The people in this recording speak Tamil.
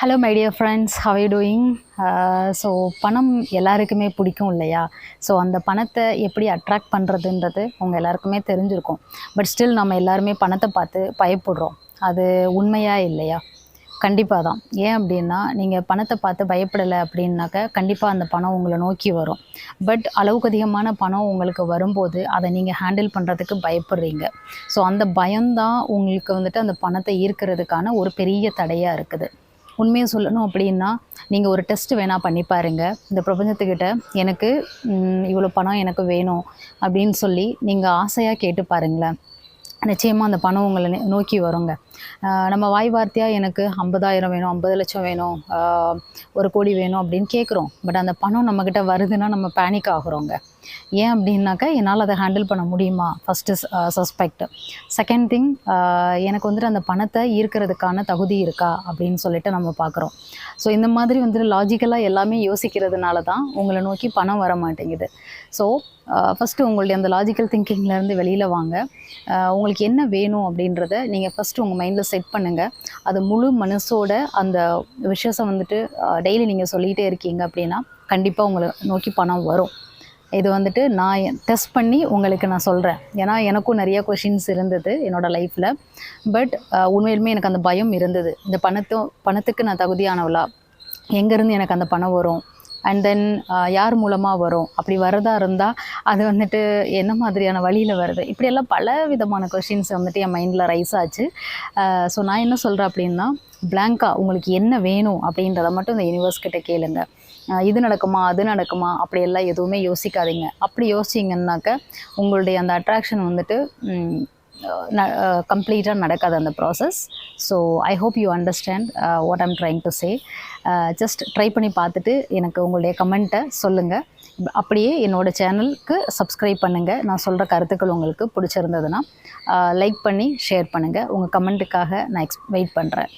Hello my dear friends how you doing so பணம் எல்லாருக்குமே பிடிக்கும் இல்லையா? ஸோ அந்த பணத்தை எப்படி அட்ராக்ட் பண்ணுறதுன்றது உங்கள் எல்லாருக்குமே தெரிஞ்சிருக்கும். பட் ஸ்டில் நம்ம எல்லாருமே பணத்தை பார்த்து பயப்படுறோம். அது உண்மையா இல்லையா? கண்டிப்பாக தான். ஏன் அப்படின்னா நீங்கள் பணத்தை பார்த்து பயப்படலை அப்படின்னாக்க கண்டிப்பாக அந்த பணம் உங்களை நோக்கி வரும். பட் அளவுக்கு அதிகமான பணம் உங்களுக்கு வரும்போது அதை நீங்கள் ஹேண்டில் பண்ணுறதுக்கு பயப்படுறீங்க. ஸோ அந்த பயம்தான் உங்களுக்கு வந்துட்டு அந்த பணத்தை ஈர்க்கிறதுக்கான ஒரு பெரிய தடையாக இருக்குது. உண்மையை சொல்லணும் அப்படின்னா நீங்கள் ஒரு டெஸ்ட் வேணால் பண்ணி பாருங்க. இந்த பிரபஞ்சத்துக்கிட்ட எனக்கு இவ்வளோ பணம் எனக்கு வேணும் அப்படின்னு சொல்லி நீங்கள் ஆசையாக கேட்டு பாருங்களேன். நிச்சயமாக அந்த பணம் உங்களை நோக்கி வருங்க. நம்ம வாய் வார்த்தையாக எனக்கு ஐம்பதாயிரம் வேணும் ஐம்பது லட்சம் வேணும் ஒரு கோடி வேணும் அப்படின்னு கேட்குறோம் பட் அந்த பணம் நம்மக்கிட்ட வருதுன்னா நம்ம பேனிக் ஆகுறோங்க. ஏன் அப்படின்னாக்கா என்னால் அதை ஹேண்டில் பண்ண முடியுமா? ஃபஸ்ட்டு சஸ்பெக்ட் செகண்ட் திங் எனக்கு வந்துட்டு அந்த பணத்தை ஈர்க்கிறதுக்கான தகுதி இருக்கா அப்படின்னு சொல்லிட்டு நம்ம பார்க்குறோம். ஸோ இந்த மாதிரி வந்துட்டு லாஜிக்கலாக எல்லாமே யோசிக்கிறதுனால தான் உங்களை நோக்கி பணம் வர மாட்டேங்குது. ஸோ ஃபஸ்ட்டு uh, உங்களுடைய அந்த லாஜிக்கல் திங்கிங்லேருந்து வெளியில் வாங்க. Uh, உங்களுக்கு என்ன வேணும் அப்படின்றத நீங்கள் ஃபஸ்ட்டு உங்கள் மைண்டில் செட் பண்ணுங்கள் அது முழு மனசோட அந்த விஷயத்தை வந்துட்டு uh, டெய்லி நீங்கள் சொல்லிகிட்டே இருக்கீங்க அப்படின்னா கண்டிப்பாக உங்களை நோக்கி பணம் வரும். இது வந்துட்டு நான் டெஸ்ட் பண்ணி உங்களுக்கு நான் சொல்கிறேன் ஏன்னா எனக்கும் நிறைய கொஷின்ஸ் இருந்தது என்னோடய லைஃப்பில் பட் உண்மையிலுமே எனக்கு அந்த பயம் இருந்தது. இந்த பணத்தும் பணத்துக்கு நான் தகுதியானவளா? எங்கேருந்து எனக்கு அந்த பணம் வரும்? அண்ட் தென் யார் மூலமாக வரும்? அப்படி வரதா இருந்தால் அது வந்துட்டு என்ன மாதிரியான வழியில் வருது? இப்படியெல்லாம் பல விதமான கொஷின்ஸ் வந்துட்டு என் மைண்டில் ரைஸ் ஆச்சு. ஸோ நான் என்ன சொல்கிறேன் அப்படின்னா பிளாங்காக உங்களுக்கு என்ன வேணும் அப்படின்றத மட்டும் இந்த யூனிவர்ஸ் கிட்ட கேளுங்க. இது நடக்குமா அது நடக்குமா அப்படியெல்லாம் எதுவுமே யோசிக்காதீங்க. அப்படி யோசிச்சிங்கன்னாக்க உங்களுடைய அந்த அட்ராக்ஷன் வந்துட்டு கம்ப்ளீட்டாக நடக்காது அந்த process so I hope you understand what I'm trying to say just try பண்ணி பார்த்துட்டு எனக்கு உங்களுடைய கமெண்ட்டை சொல்லுங்கள் அப்படியே என்னோட சேனலுக்கு சப்ஸ்கிரைப் பண்ணுங்கள் நான் சொல்கிற கருத்துக்கள் உங்களுக்கு பிடிச்சிருந்ததுன்னா லைக் பண்ணி ஷேர் பண்ணுங்கள் உங்கள் கமெண்ட்டுக்காக நான் எக்ஸ் வெயிட் பண்ணுறேன்